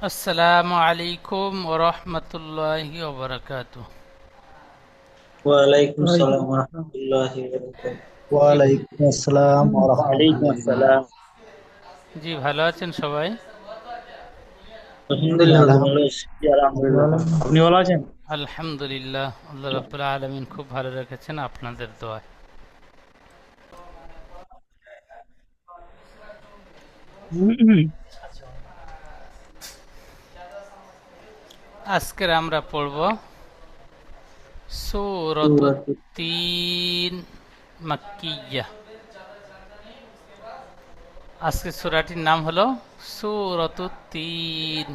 আসসালামু আলাইকুম ওরহমতুল্লাহি ওবরাকাতু ওয়ালাইকুম আসসালাম ওয়া রাহমাতুল্লাহি ওয়া বারাকাতুহু ওয়ালাইকুম আসসালাম ওয়া ওয়ালাইকুম রাহমাতুল্লাহ আসসালাম জি ভালো আছেন সবাই আলহামদুলিল্লাহ ভালো আছি জি, আলহামদুলিল্লাহ আপনি ভালো আছেন আলহামদুলিল্লাহ আল্লাহ রাব্বুল আলামিন খুব ভালো রেখেছেন আপনাদের দোয়ায় আজকের আমরা পড়ব সূরাত। তিন মাক্কিয়া। আজকের সূরাটির নাম হলো সূরাত তিন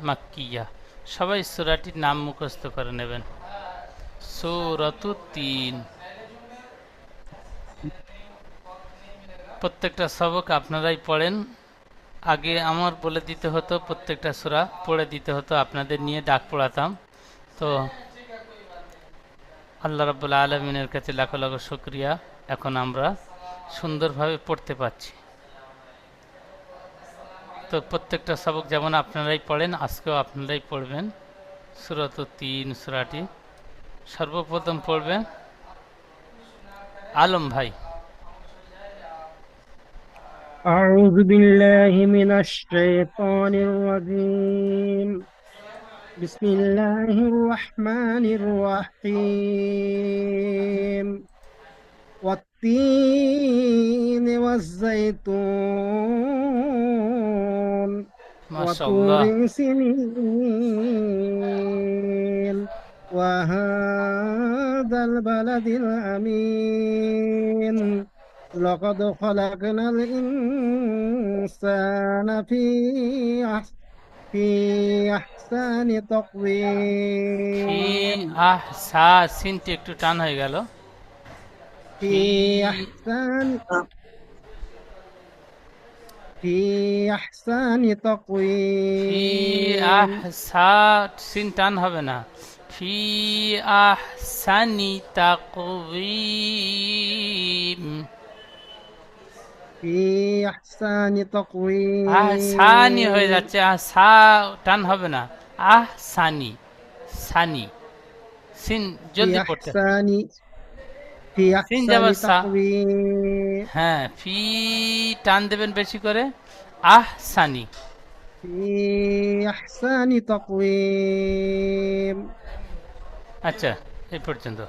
মাক্কিয়া। সবাই সূরাটির নাম মুখস্থ করে নেবেন। সূরাত তিন। প্রত্যেকটা সবক আপনারাই পড়েন। আগে আমার বলে দিতে হতো, প্রত্যেকটা সূরা পড়ে দিতে হতো, আপনাদের নিয়ে ডাক পড়াতাম। তো আল্লাহ রাব্বুল আলমিনের কাছে লাখো লাখো শুক্রিয়া। এখন আমরা সুন্দরভাবে পড়তে পারছি। তো প্রত্যেকটা সবক যেমন আপনারাই পড়েন, আজকেও আপনারাই পড়বেন। সুরত তিন সুরাটি সর্বপ্রথম পড়বেন আলম ভাই। أعوذ بالله من الشيطان الرجيم. بسم الله الرحمن الرحيم. والتين والزيتون ما شاء الله. سنين. وهذا البلد الأمين. لقد خلقنا الإنسان في أحس- في أحسن ফি تقويم আহ সা সিনটি একটু টান হয়ে গেল في أحسن في أحسن ফি تقويم আহ সা সিন টান হবে না ফি আহ সানি তাকওয়িম في أحسن تقويم আহসানি হয়ে যাচ্ছে আহসা টান হবে না। আহসানি সানি। সিন জলদি পড়তে। সিন সা হ্যাঁ ফি টান দেবেন বেশি করে। আহ সানি আচ্ছা এই পর্যন্ত।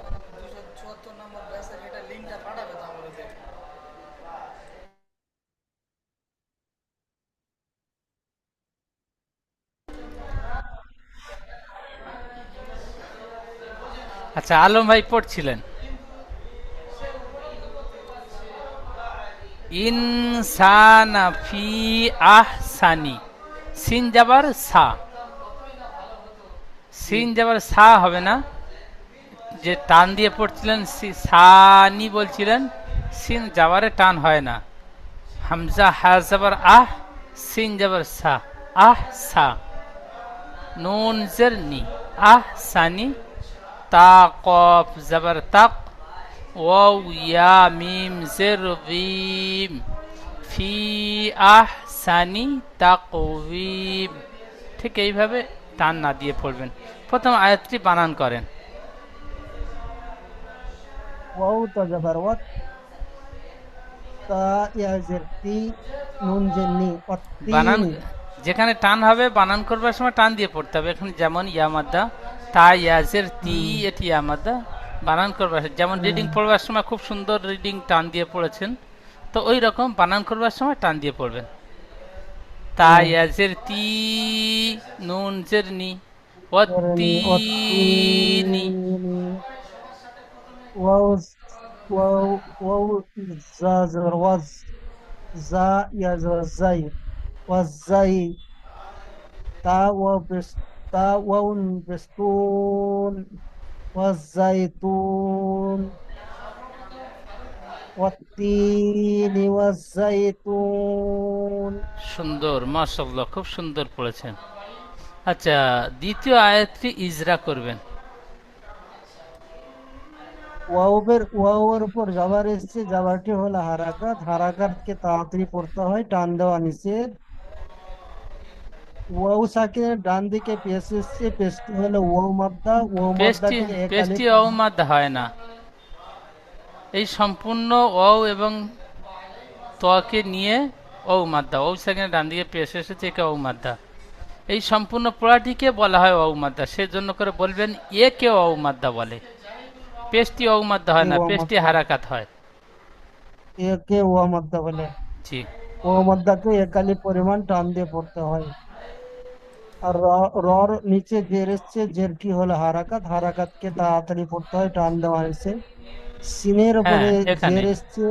আচ্ছা আলম ভাই পড়ছিলেন। ইনসানা ফি আহসানি। সিন যাবার সা। সিন যাবার সা হবে না। যে টান দিয়ে পড়ছিলেন সানি বলছিলেন, সিন যাবারে টান হয় না। হামজা হা যাবার আহ, সিন যাবার সা। আহ সা। নুন জের নি। আহ সানি তা কফ যাবার তাক ওয়াও ইয়া মিম জের বিম ফি আহ সানি তাকওয়িম ঠিক এইভাবে টান না দিয়ে পড়বেন প্রথম আয়াতটি বানান করেন واو تجبر وات تا يا زرتي نون جني বানান والتين যেখানে টান হবে বানান করবার সময় টান দিয়ে পড়তে হবে এখন যেমন ইয়ামাদ্দা তা তি এটি আমাদের বানান করবার যেমন রিডিং পড়বার সময় খুব সুন্দর রিডিং টান দিয়ে পড়েছেন তো ওই রকম বানান করবার সময় টান দিয়ে পড়বেন। তা ইয়াজের তি নুন জের নি ওয়াতিনি ওয়াউজ ওয়াউ ওয়াউ জা জবর ওয়াজ জা ইয়া জাই ওয়াজ জাই তা ওয়া واو بستون والزيتون والتين والزيتون সুন্দর মাশাল্লাহ খুব সুন্দর পড়েছেন আচ্ছা দ্বিতীয় আয়াতটি ইজরা করবেন ওয়াওবের ওয়াওয়ের উপর জাবার এসছে জাবারটি হলো হারাকাত হারাকাতকে তাড়াতাড়ি পড়তে হয় টান দেওয়া নিষেধ ওয়াও সাকিনের ডান দিকে পেশ এসছে পেশটি হলো ওয়াও মাদ্দা ওয়াও এক অমাদ হয় না। এই সম্পূর্ণ অও এবং তকে নিয়ে মাদ্দা ঔ সেখানে ডান দিকে পেশ এসেছে একে মাদ্দা এই সম্পূর্ণ পড়াটিকে বলা হয় মাদ্দা সেজন্য করে বলবেন এ কে ঔ মাদ্দা বলে। পেস্টি ঔ মাদ্দা হয় না পেস্টি হারাকাত হয়। একে ওয়া মাদ্দা বলে। জি। ওয়া মাদ্দাকে এক আলিফ পরিমাণ টান দিয়ে পড়তে হয়। আর র- রর নিচে জের এসছে জেরটি হলো? হারাকাত হারাকাতকে তাড়াতাড়ি পড়তে হয় টান দেওয়া হয়েছে। সিনের উপরে হ্যাঁ, জের এসছে।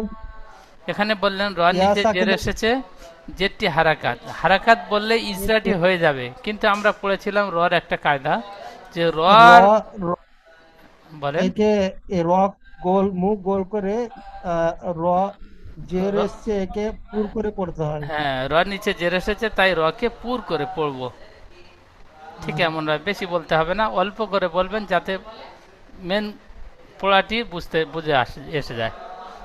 এখানে বললেন র নিচে জের এসেছে জেরটি হারাকাত। হারাকাত বললে ইসরাটি হয়ে যাবে। কিন্তু আমরা পড়েছিলাম রর একটা কায়দা যে রর বলেন। একে র গোল মুখ গোল করে আহ, র জের এসছে একে পুর করে পড়তে হয়। হ্যাঁ র নিচে জের এসেছে তাই রকে পুর করে পড়ব। ঠিক এমন নয় বেশি বলতে হবে না অল্প করে বলবেন যাতে মেন পড়াটি বুঝতে বুঝে আসে এসে যায়।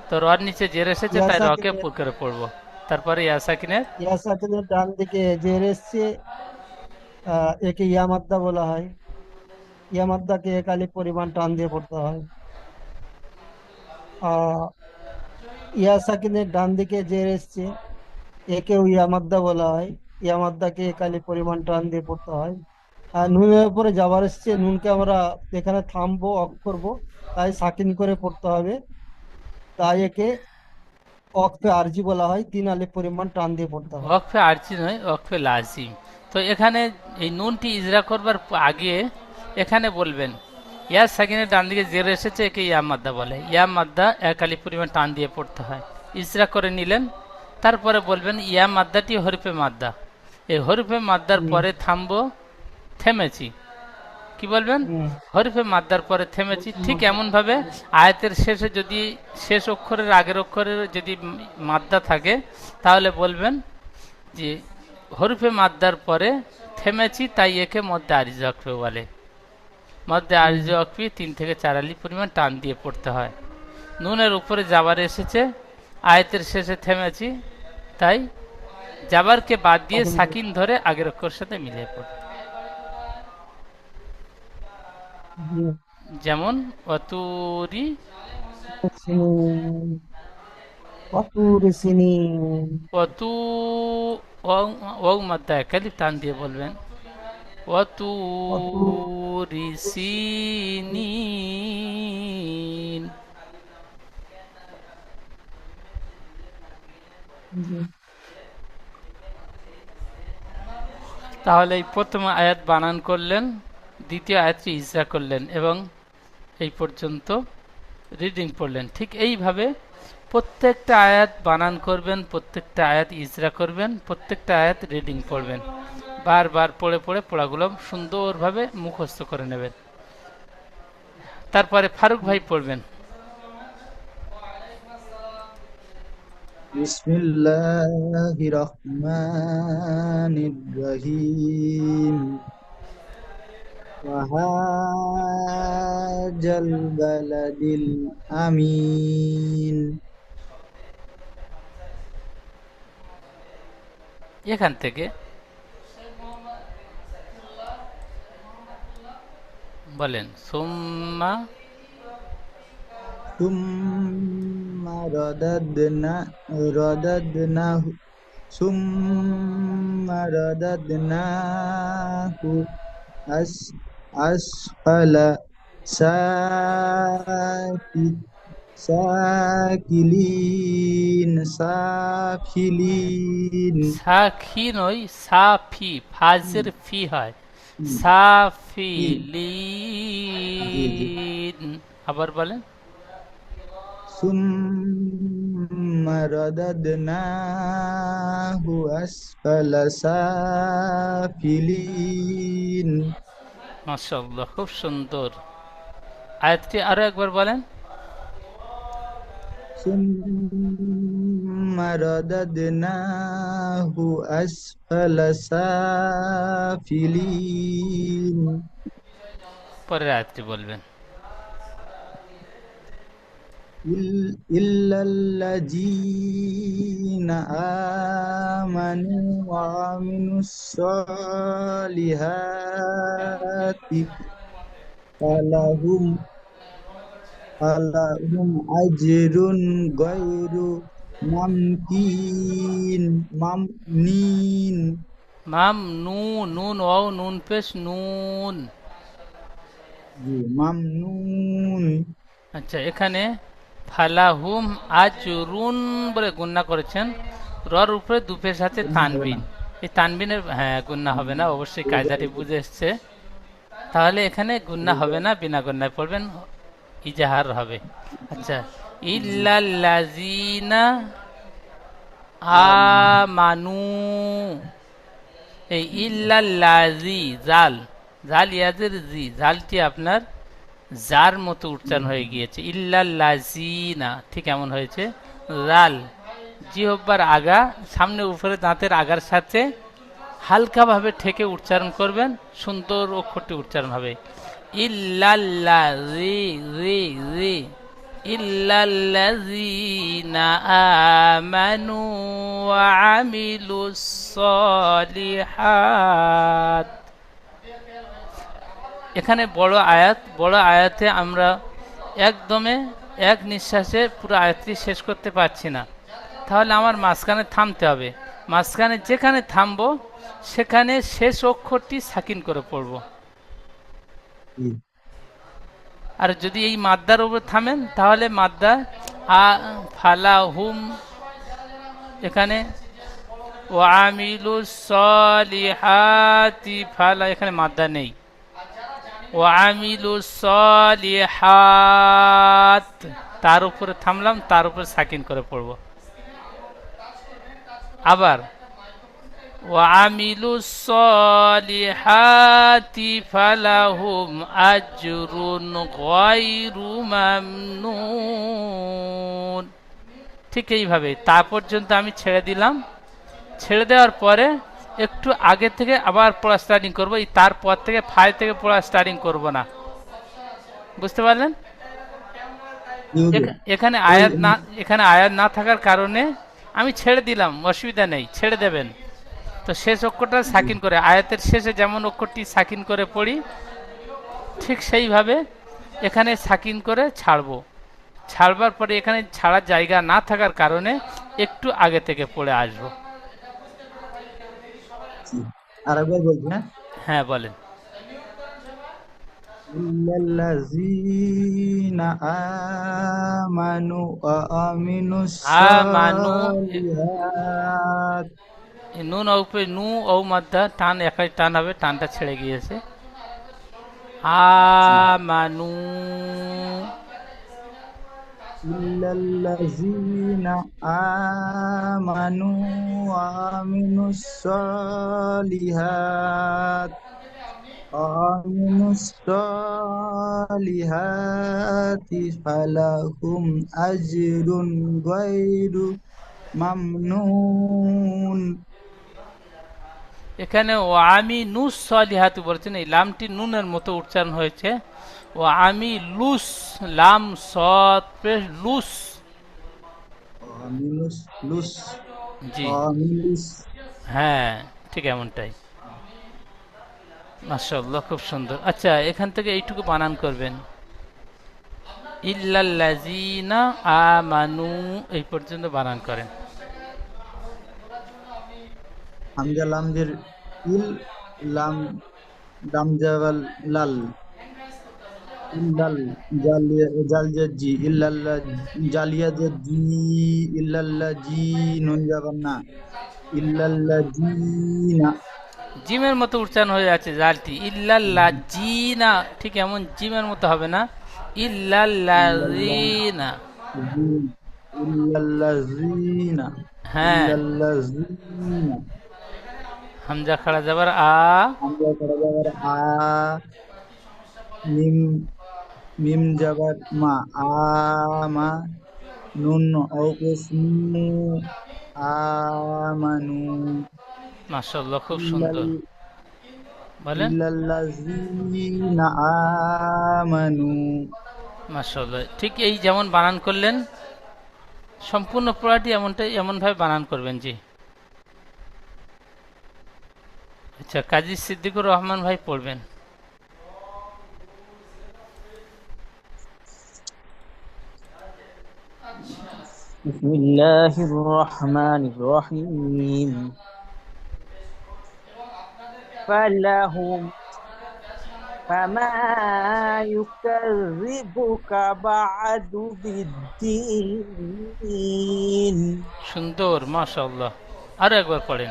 তো রর নিচে জের এসেছে তাই রকে করে পড়ব। তারপরে ইয়াসাকিনের? ইয়া সাকিনের ডান দিকে জের এসছে একে ইয়ামাদ্দা বলা হয়। ইয়ামাদ্দাকে এক আলিফ পরিমাণ টান দিয়ে পড়তে হয়। আহ, ইয়া ডান দিকে জের এসছে একেও ইয়ামাদ্দা বলা হয়। ইয়ামাদ্দাকে এক আলিফ পরিমাণ টান দিয়ে পড়তে হয়। নুনের উপরে যাবার এসছে। নুনকে আমরা এখানে থামবো অফ করব। তাই সাকিন করে পড়তে হবে। তাই একে অক্ফে আরজি বলা হয়। তিন আলিফ পরিমাণ টান দিয়ে পড়তে হয় ওয়াকফে আরজি নয় ওয়াকফে লাজিম তো এখানে এই নুনটি ইজরা করবার আগে এখানে বলবেন ইয়া সাকিনের ডান দিকে জের এসেছে একে ইয়া মাদ্দা বলে। ইয়া মাদ্দা এক আলি পরিমাণ টান দিয়ে পড়তে হয়। ইজরা করে নিলেন। তারপরে বলবেন ইয়া মাদ্দাটি হরিফে মাদ্দা। এই হরিফে মাদ্দার পরে থামবো। থেমেছি। কি বলবেন? হরিফে মাদ্দার পরে থেমেছি। ঠিক এমন ভাবে আয়াতের শেষে যদি শেষ অক্ষরের আগের অক্ষরের যদি মাদ্দা থাকে তাহলে বলবেন যে হরিফে মাদ্দার পরে থেমেছি তাই একে মধ্যে আরিজ অক্ষরে বলে। মধ্যে আরিজ অক্ষি তিন থেকে চার আলি পরিমাণ টান দিয়ে পড়তে হয়। নুনের উপরে যাবার এসেছে আয়াতের শেষে থেমেছি তাই জাবারকে বাদ দিয়ে সাকিন ধরে আগের অক্ষরের সাথে মিলিয়ে পড়ে যেমন অতুরি সিনিন অতুর সিনিন অতু ও মাদ্দা একালি টান দিয়ে বলবেন অতুরি সিনিন জি। তাহলে এই প্রথম আয়াত বানান করলেন দ্বিতীয় আয়াতটি ইজরা করলেন এবং এই পর্যন্ত রিডিং পড়লেন। ঠিক এইভাবে প্রত্যেকটা আয়াত বানান করবেন, প্রত্যেকটা আয়াত ইজরা করবেন, প্রত্যেকটা আয়াত রিডিং পড়বেন। বারবার পড়ে পড়ে পড়াগুলো সুন্দরভাবে মুখস্থ করে নেবেন। তারপরে ফারুক ভাই পড়বেন। বিসমিল্লাহির রহমানির রহিম। وهذا البلد الأمين এখান থেকে বলেন সুম্মা ثم رددنا رددناه ثم رددناه أس أسفل ساكت ساكلين سافلين সাখি নয় সাফি ফাজের ফি হয় সাফিলিন আবার বলেন ثم رددناه أسفل سافلين মাশাআল্লাহ খুব সুন্দর আয়াতটি আরো একবার বলেন ثم رددناه أسفل سافلين পরের আয়াতটি বলবেন إل- إلا الذين آمنوا وعملوا الصالحات فلهم فلهم أجر غير ممكن ممنين মাম নু নুন ও নুন পেশ নুন ممنون আচ্ছা এখানে ফালাহুম আজরুন বলে গুন্না করেছেন রর উপরে দুপের সাথে তানবিন এই তানবিনের হ্যাঁ গুন্না হবে না অবশ্যই কায়দাটি বুঝে এসছে তাহলে এখানে গুন্না হবে না, বিনা গুন্নায় পড়বেন, ইজাহার হবে। আচ্ছা ইল্লাল্লাযিনা আমানু। এই ইল্লাল্লাজি জাল জাল ইয়াদের জি, জালটি আপনার যার মতো উচ্চারণ হয়ে গিয়েছে। ইল্লাল্লাজিনা ঠিক এমন হয়েছে। লাল জিহব্বার আগা, সামনে উপরে দাঁতের আগার সাথে হালকাভাবে ঠেকে উচ্চারণ করবেন, সুন্দর অক্ষরটি উচ্চারণ হবে। এখানে বড় আয়াত, বড় আয়াতে আমরা একদমে, এক নিঃশ্বাসে পুরো আয়াতটি শেষ করতে পারছি না। তাহলে আমার মাঝখানে থামতে হবে। মাঝখানে যেখানে থামবো সেখানে শেষ অক্ষরটি সাকিন করে পড়ব। আর যদি এই মাদ্দার উপর থামেন তাহলে মাদ্দা আ ফালা হুম এখানে ওয়ামিলু সলিহাতি ফালা এখানে মাদ্দা নেই। ওয়ামিলু সলিহাত তার উপরে থামলাম তার উপরে সাকিন করে পড়ব। আবার ওয়ামিলু সলিহাতি ফালাহুম আজরুন গায়রু মামনুন ঠিক এইভাবে। তা পর্যন্ত আমি ছেড়ে দিলাম। ছেড়ে দেওয়ার পরে একটু আগে থেকে আবার পড়া স্টার্টিং করব। এই তারপর থেকে ফাইভ থেকে পড়া স্টার্টিং করব না। বুঝতে পারলেন? এখানে আয়াত না এখানে আয়াত না থাকার কারণে আমি ছেড়ে দিলাম। অসুবিধা নেই। ছেড়ে দেবেন। তো শেষ অক্ষরটা সাকিন করে আয়াতের শেষে যেমন অক্ষরটি সাকিন করে পড়ি ঠিক সেইভাবে এখানে সাকিন করে ছাড়বো ছাড়বার পরে এখানে ছাড়ার জায়গা না থাকার কারণে একটু আগে থেকে পড়ে আসবো আরেকবার বলছি হ্যাঁ হ্যাঁ বলেন إلا الذين آمنوا وعملوا آمنوا। الصالحات এই নুন অ উপরে নু ও মাদ্দা টান, একাই টান হবে, টানটা ছেড়ে গিয়েছে। আমানু ইল্লাল্লাযীনা আমিনু ওয়া আমিনুস সালিহাত। আমিনুস সালিহাতি ফালাহুম আজরুন গায়রু মামনুন। এখানে ও আমি নুস সলিহাতু বলছেন এই লামটি নুনের মতো উচ্চারণ হয়েছে। ও আমি লুস লাম সৎ লুস। জি। হ্যাঁ ঠিক এমনটাই। মাসাল্লাহ খুব সুন্দর। আচ্ছা এখান থেকে এইটুকু বানান করবেন। ইল্লাল্লাজিনা আমানু এই পর্যন্ত বানান করেন। হামজা লামজের ইল লাম দাম জাওয়াল লাল ইল্লাল জালিয়া জালিয়া জি ইল্লাল্লাহ জালিয়া যে জি ইল্লাল্লাহ জি নুন যাবেন না ইল্লাল্লাহ জি না জিমের মতো উচ্চারণ হয়ে যাচ্ছে জালটি। ইল্লাল্লাযিনা ঠিক এমন জিমের মতো হবে না? ইল্লাল্লাযিনা ইল্লাল্লাহ জি না হ্যাঁ। জি না হামজা খাড়া যাবার আ। আমরা করা যাবার আ। মিম মিম যাবার মা আ মা নুন আমানু মাশাআল্লাহ খুব সুন্দর। বলেন। ইল্লাল্লাযীনা আমানু। মাশাআল্লাহ ঠিক এই যেমন বানান করলেন সম্পূর্ণ পড়াটি এমনটাই এমনভাবে বানান করবেন জি। আচ্ছা কাজী সিদ্দিকুর রহমান ভাই পড়বেন بسم الله الرحمن الرحيم فلهم فما يكذبك بعد بالدين সুন্দর মাশাআল্লাহ আরো একবার পড়েন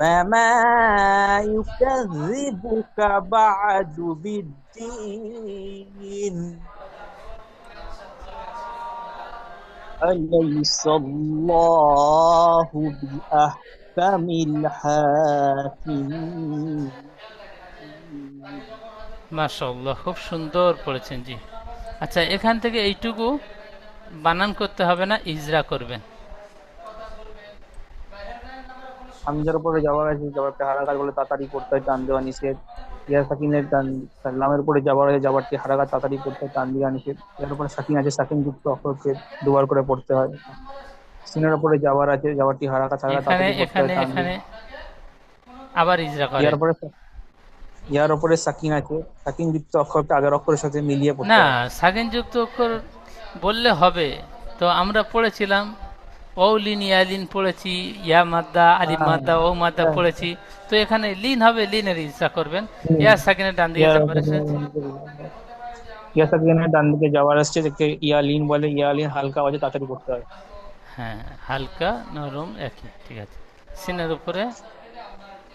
فما يكذبك بعد بالدين أليس الله بأحكم الحاكمين মাশাআল্লাহ খুব সুন্দর পড়েছেন জি আচ্ছা এখান থেকে এইটুকু বানান করতে হবে না ইজরা করবেন হামজার উপরে যাওয়ার আছে যাওয়ারটা হারাকাত বলে তাড়াতাড়ি করতে হয় টান দেওয়া নিষেধ। ইয়ার সাকিনের টান লামের উপরে যাওয়ার আছে যাওয়ারটি হারাকাত তাড়াতাড়ি করতে হয় টান দেওয়া নিষেধ। এর উপরে সাকিন আছে সাকিন যুক্ত অক্ষরকে দুবার করে পড়তে হয়। সিনের উপরে যাওয়ার আছে যাওয়ারটি হারাকাত হারাকাত এখানে তাড়াতাড়ি করতে হয় এখানে টান এখানে আবার ইজরা দিয়ে। ইয়ার উপরে ইয়ার উপরে সাকিন আছে সাকিন যুক্ত অক্ষরটা আগের অক্ষরের সাথে মিলিয়ে পড়তে না সাকিন যুক্ত অক্ষর বললে হবে। তো আমরা পড়েছিলাম ওলিন ইয়ালিন পড়েছি ইয়া মাদ্দা আলিফ হ্যাঁ, মাদ্দা ও মাদ্দা হ্যাঁ। পড়েছি। তো এখানে লিন হবে লিনের ইজরা করবেন। ইয়া সাকিনের ডান দিকে যাবার ইয়া সাকিনের ডান দিকে যাওয়ার আসছে দেখতে ইয়ালিন বলে ইয়ালিন হালকা আওয়াজে তাড়াতাড়ি করতে হয়। হ্যাঁ হালকা নরম একই ঠিক আছে। সিনের উপরে?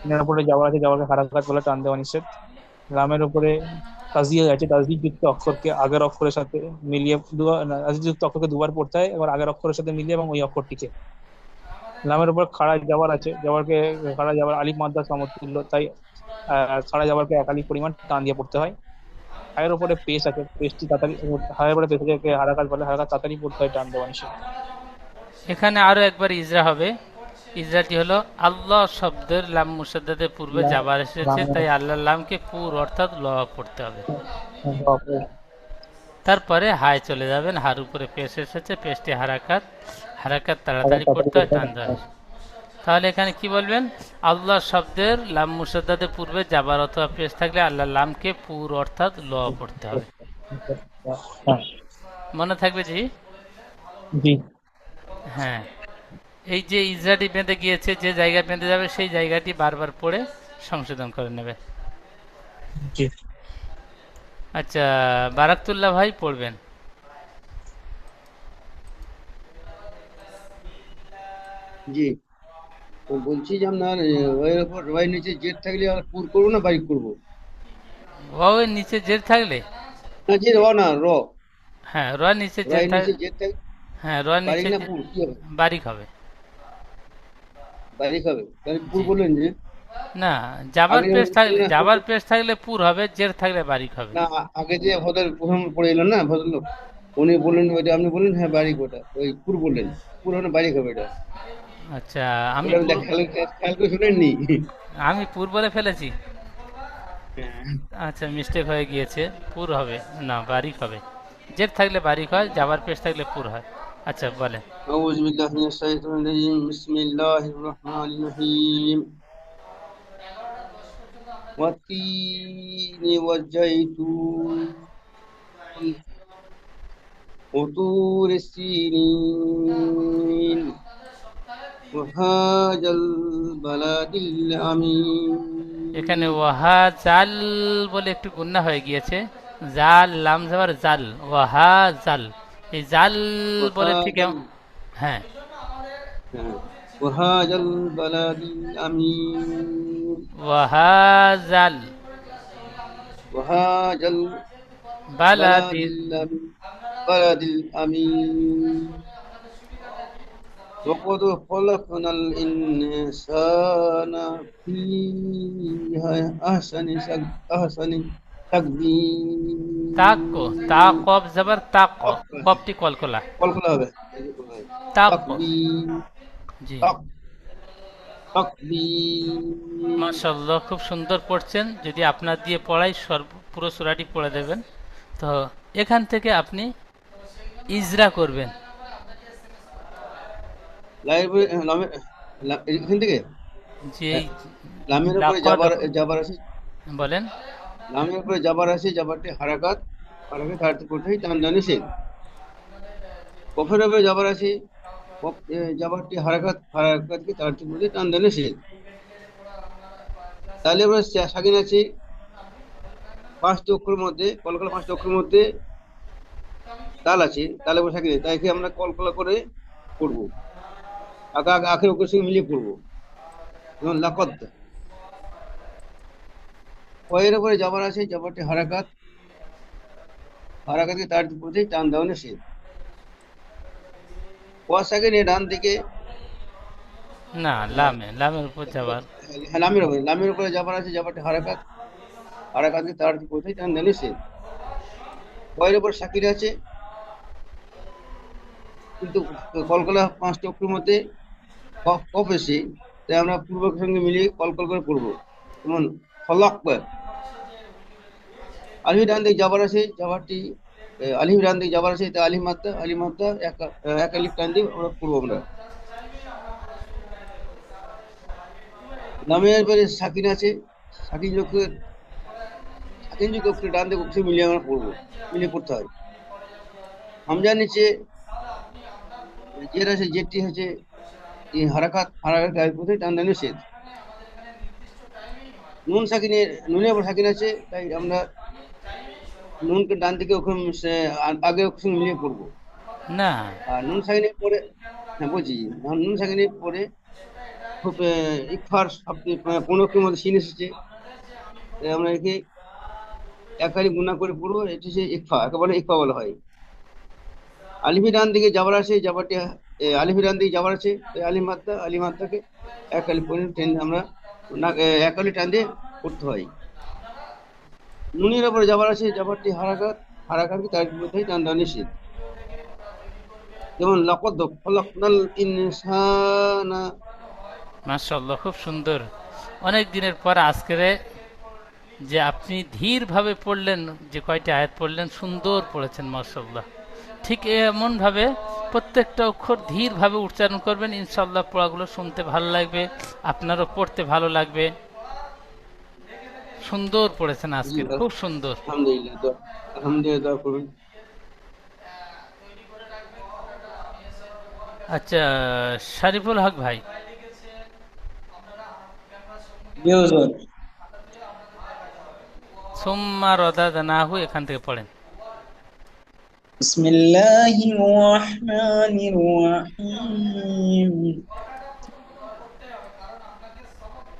সিনের উপরে যাওয়ার আছে যাওয়ারকে হারাকাত বলে টান দেওয়া নিষেধ। লামের উপরে তাজিয়া আছে যুক্ত অক্ষরকে আগের অক্ষরের সাথে মিলিয়ে দুবার যুক্ত অক্ষরকে দুবার পড়তে হয়, এবার আগের অক্ষরের সাথে মিলিয়ে এবং ওই অক্ষরটিকে। লামের উপর খাড়া যাওয়ার আছে যাওয়ারকে খাড়া যাওয়ার আলিফ মাদ্দা সমতুল্য, তাই খাড়া যাওয়ারকে এক আলিফ পরিমাণ টান দিয়ে পড়তে হয়। হায়ের উপরে পেশ আছে, পেশটি তাড়াতাড়ি, হায়ের উপরে পেশ আছে হারাকাত বলে, হারাকাত তাড়াতাড়ি পড়তে হয় টান দেওয়া এখানে আরও একবার ইজরা হবে। ইজরাটি হলো আল্লাহ শব্দের লাম মুসাদ্দাদের পূর্বে যাবার এসেছে তাই আল্লাহ লামকে পুর অর্থাৎ ল পড়তে হবে। তারপরে হায় চলে যাবেন হার উপরে পেশ এসেছে পেশটি হারাকাত হারাকাত তাড়াতাড়ি করতে হয় টান হয়েছে। তাহলে এখানে কি বলবেন? আল্লাহ শব্দের লাম মুসাদ্দাদের পূর্বে যাবার অথবা পেশ থাকলে আল্লাহ লামকে পুর অর্থাৎ ল পড়তে হবে। হ্যাঁ। মনে থাকবে জি? জি। হ্যাঁ। এই যে ইজরাটি বেঁধে গিয়েছে যে জায়গা বেঁধে যাবে সেই জায়গাটি বারবার পড়ে সংশোধন করে নেবে। আচ্ছা বারাকতুল্লাহ ভাই পড়বেন। জি। বলছি যে আপনার ওয়ের উপর ওয়াই নিচে জেড থাকলে আর পুর করব না বাইক করব? ওয়ের নিচে জের থাকলে? না যে র না র। হ্যাঁ র নিচে জেড থাকলে হ্যাঁ র নিচে বারিক হবে? বারিক হবে। পুর বললেন যে? না জাবার পেশ থাকলে জাবার পেশ থাকলে পুর হবে জের থাকলে বারিক হবে। না আগে যে ভদ্র প্রথম পড়ে এলেন না ভদ্রলোক উনি বললেন ওইটা আপনি বললেন হ্যাঁ বারিক ওটা ওই পুর বললেন পুর মানে বারিক হবে এটা। আচ্ছা আমি পুর- খেয়াল করে শুনেননি। আমি পুর বলে ফেলেছি। আচ্ছা মিস্টেক হয়ে গিয়েছে পুর হবে। না বারিক হবে। জের থাকলে বারিক হয় জাবার পেশ থাকলে পুর হয়। আচ্ছা বলেন أعوذ بالله من الشيطان الرجيم بسم الله الرحمن الرحيم والتين والزيتون وطور السينين وهذا البلد الأمين এখানে ওয়াহা জাল বলে একটু গুন্না হয়ে গিয়েছে জাল লাম যাবার জাল ওয়াহা জাল এই জাল বলে ঠিক এম- হ্যাঁ وهذا البلد الأمين ওয়াহা জাল وهذا বালাদিল بلد الأمين وقد خلقنا الإنسان في أحسن سق- أحسن تقدير তাক তা কব যাবার তাক কবটি কলকলা কল হবে। তাক। জি। মাশাল্লাহ খুব সুন্দর পড়ছেন। যদি আপনার দিয়ে পড়াই সর্ব পুরো সুরাটি পড়ে দেবেন। তো এখান থেকে আপনি ইজরা করবেন। এখান থেকে? বলেন। লামের উপরে যাবার আছে, যাবারটি হারাকাত হারাকাত হারতে করতেই টান দেওয়া নিষেধ কফের উপরে যাবার আছে যাবারটি হারাকাত হারাকাতকে তাড়াতে করতে টান দেওয়া নিষেধ তাহলে আমরা সাকিন আছি। পাঁচটি অক্ষরের মধ্যে কলকলা পাঁচটি অক্ষরের মধ্যে তাল আছে, তালে বসে সাকিন তাইকে আমরা কলকলা করে আগে আগে আখের অক্ষরের সঙ্গে মিলিয়ে পড়ব। যেমন লাকদ পয়ের উপরে যাবার আছে যাবারটি হারাকাত। হারাকাতকে তার প্রতি টান দেওয়া নিষেধ ওয়ার সেকেন্ডে ডান দিকে না লামে লামের উপর যাবার হ্যাঁ, লামের উপরে লামের উপরে যাবার আছে যাবারটি হারাকাত। হারাকাতকে তার প্রতি টান দেওয়া নিষেধ পয়ের উপর সাকির আছে। কিন্তু কলকলা পাঁচটি অক্ষরের মধ্যে কফ কফ এসে তাই আমরা পূর্বকের সঙ্গে মিলিয়ে কলকল করে পড়ব। যেমন ফলক আলিফ ডান দিকে যাবার আছে যাবারটি এ, আলিফ ডান দিকে যাবার আছে তা আলিফ মাত্রা আলিফ মাত্রা এক আলিফ টান দিয়ে আমরা পড়ব আমরা নামের পরে সাকিন আছে সাকিন যুক্তের সাকিন যুক্ত অক্ষরে ডান দিকে অক্ষরে মিলিয়ে আমরা পড়ব মিলিয়ে পড়তে হয় হামজার নিচে জের আছে জেরটি হচ্ছে হারাকাত হারাকাত গায়ের পথে দেওয়া নিষেধ নুন সাকিনের নুনে উপর সাকিন আছে তাই আমরা নুনকে ডান দিকে ওখানে সে- আগে ওখানে মিলিয়ে পড়ব না। আর নুন সাকিনের পরে হ্যাঁ বলছি নুন সাকিনের পরে খুব ইকফার পনেরোটির মধ্যে সিন এসেছে। তাই আমরা একে একালি গুণা করে পড়ব এটি হচ্ছে ইকফা একেবারে ইকফা বলা হয়। আলিফি ডান দিকে যাবার আছে যাবারটি আলিফি ডান দিকে যাবার আছে তাই আলিম মাত্রা আলিম মাত্রাকে এক আলি পরে টেন আমরা না- এ, এক আলি টান দিয়ে পড়তে হয়। নুনের ওপরে যাবার আছে যাবারটি হারাকাত হারাকাতকে তার মধ্যে টান দেওয়া নিষেধ। যেমন লকদ খলাকনাল ইনসানা। মাশাল্লাহ খুব সুন্দর। অনেক দিনের পর আজকের যে আপনি ধীরভাবে পড়লেন যে কয়টি আয়াত পড়লেন সুন্দর পড়েছেন মাশাল্লাহ ঠিক এমনভাবে প্রত্যেকটা অক্ষর ধীরভাবে উচ্চারণ করবেন ইনশাল্লাহ পড়াগুলো শুনতে ভালো লাগবে আপনারও পড়তে ভালো লাগবে। সুন্দর পড়েছেন আজকে খুব সুন্দর। আচ্ছা শারিফুল হক ভাই। সোম্মা রদা নাহু এখান থেকে পড়েন। بسم الله الرحمن الرحيم.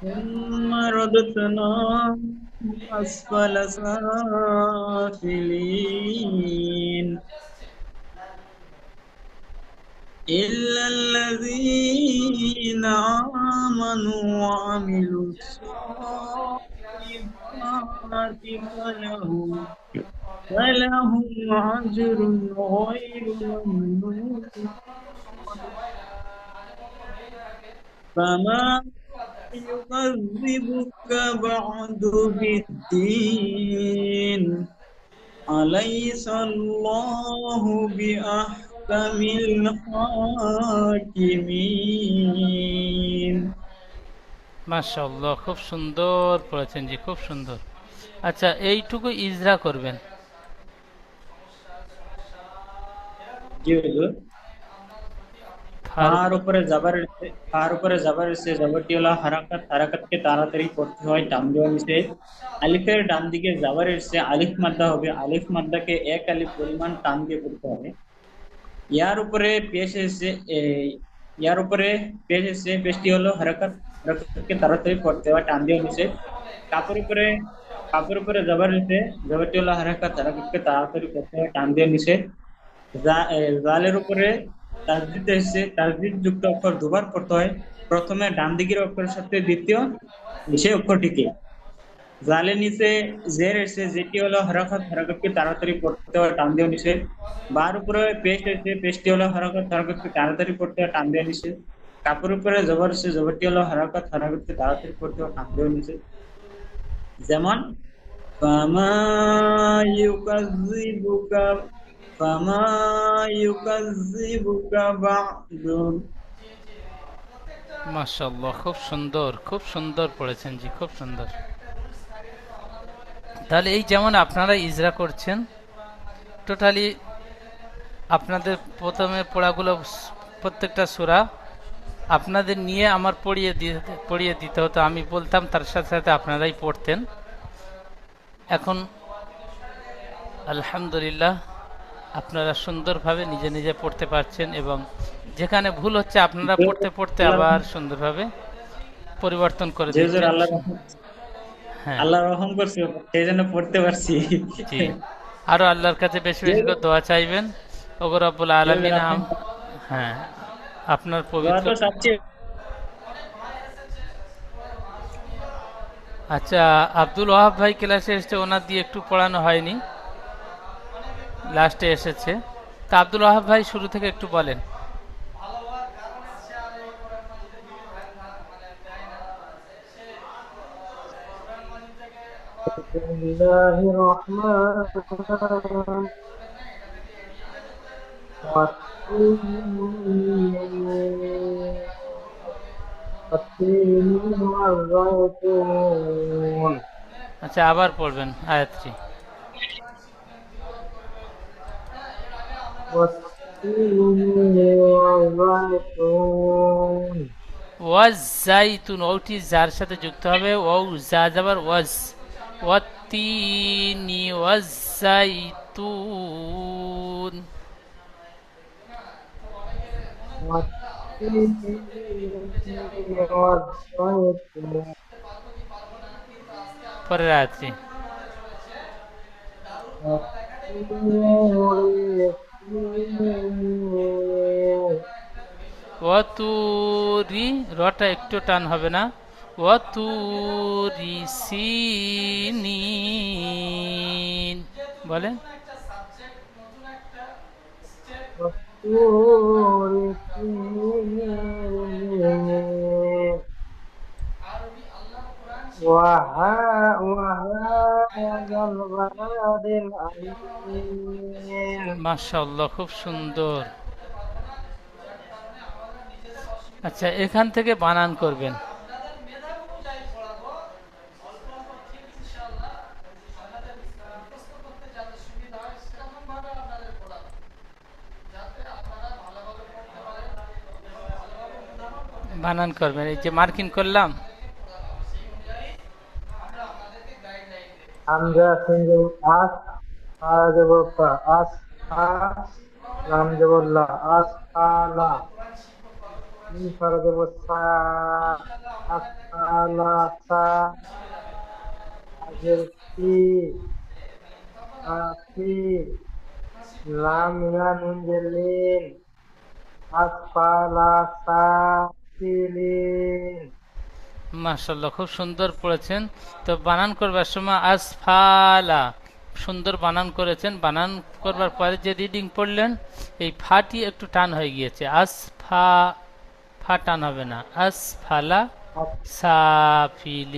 ثم رددناه أسفل سافلين. إلا الذين آمنوا وعملوا الصالحات فلهم فلهم أجر غير ممنون فما يكذبك بعد بالدين أليس الله بأحكم الحاكمين মাশাল্লাহ খুব সুন্দর পড়েছেন জি খুব সুন্দর আচ্ছা এইটুকু ইজরা করবেন জি হুজুর ফারুক ফার উপরে জাবার এসে- ফার উপরে জাবার এসে জাবারটি হলো হারাকাত হারাকাতকে তাড়াতাড়ি করতে হয় টান দেওয়া নিচে আলিফের ডান দিকে জাবার এসে আলিফ মাদ্দা হবে আলিফ মাদ্দাকে এক আলিফ পরিমাণ টান দিয়ে করতে হবে ইয়ার উপরে পেশ এসে এ, ইয়ার উপরে পেশ এসে পেশটি হলো হারাকাত হারাকাতকে তাড়াতাড়ি করতে হয় টান দেওয়া নিচে কাপড় উপরে কাপড় উপরে জাবার এসে জাবারটি হলো হারাকাত হারাকাতকে তাড়াতাড়ি করতে হয় টান দিয়ে নিচে জা- এ, জালের উপরে তাসদিদ এসে তাসদিদ যুক্ত অক্ষর দুবার পড়তে হয় প্রথমে ডান দিকের অক্ষরের সাথে দ্বিতীয় সেই অক্ষরটিকে জালের নিচে জের এসে যেটি হলো হরকত হরকতকে তাড়াতাড়ি পড়তে হয় টান দিয়ে নিচে বার উপরে পেস্ট এসে পেস্টটি হলো হরকত হরকতকে তাড়াতাড়ি পড়তে হয় টান দিয়ে নিচে কাপড় উপরে জবর এসে জবরটি হলো হরকত হরকতকে তাড়াতাড়ি পড়তে হয় টান দিয়ে নিচে যেমন فما يكذبك খুব সুন্দর খুব সুন্দর পড়েছেন জি, খুব সুন্দর। তাহলে এই যেমন আপনারা ইজরা করছেন, টোটালি আপনাদের প্রথমে পড়াগুলো, প্রত্যেকটা সুরা আপনাদের নিয়ে আমার পড়িয়ে দিতে পড়িয়ে দিতে হতো। আমি বলতাম তার সাথে সাথে আপনারাই পড়তেন। এখন আলহামদুলিল্লাহ আপনারা সুন্দরভাবে নিজে নিজে পড়তে পারছেন এবং যেখানে ভুল হচ্ছে আপনারা পড়তে পড়তে আবার সুন্দরভাবে পরিবর্তন করে আল্লাহ হ্যাঁ। রহম করছে সেই জন্য পড়তে পারছি। আরও আল্লাহর কাছে বেশি বেশি করে দোয়া চাইবেন। ওগো রব্বুল আলামিন হ্যাঁ আপনার পবিত্র আচ্ছা আব্দুল ওয়াহাব ভাই ক্লাসে এসেছে ওনার দিয়ে একটু পড়ানো হয়নি। লাস্টে এসেছে। তা আব্দুল ওয়াহাব ভাই শুরু থেকে একটু বলেন। আচ্ছা আবার পড়বেন আয়াত্রী। যার সাথে যুক্ত হবে ও যা যাবার ওয়াজ। ওয়াতিনি রাত্রি অতুরি রটা একটু টান হবে না। ওয়াতুরি সিনিন। বলেন। ওয়াতুরি মাশাল্লাহ খুব সুন্দর। আচ্ছা এখান থেকে বানান করবেন। বানান করবেন এই যে মার্কিং করলাম। হামজা সিঙ্গেল আস আর দেবো কা আস আস লাম দেবো লা, আস আলা ই ফারা দেবো সা, আস আলা সা। আগের কি আফি লাম ইয়া নুন জেলিন আসফালা সাফিলিন মাশাল্লাহ খুব সুন্দর পড়েছেন। তো বানান করবার সময় আসফালা, সুন্দর বানান করেছেন। বানান করবার পরে যে রিডিং পড়লেন, এই ফাটি একটু টান হয়ে গিয়েছে। আসফা, ফা টান হবে না। আসফালা সাফিলিন।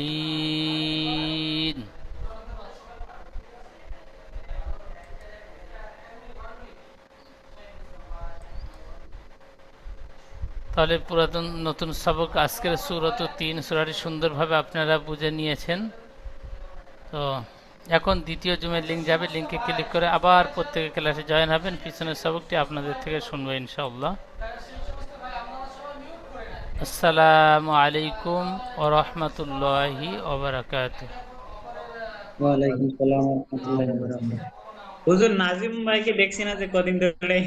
তাহলে পুরাতন নতুন সবক আজকের সুরত তিন সুরাটি সুন্দরভাবে আপনারা বুঝে নিয়েছেন। তো এখন দ্বিতীয় জুমের লিঙ্ক যাবে লিঙ্কে ক্লিক করে আবার প্রত্যেকে ক্লাসে জয়েন হবেন। পিছনের সবকটি আপনাদের থেকে শুনব ইনশাআল্লাহ। আসসালামু আলাইকুম ও রহমতুল্লাহি হুজুর নাজিম ভাইকে দেখছি না যে কদিন ধরে।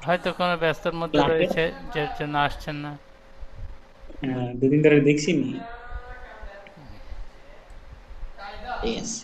হয়তো কোনো ব্যস্তর মধ্যে রয়েছে যার জন্য আসছেন না। হ্যাঁ দুদিন ধরে দেখছি নি। ঠিক আছে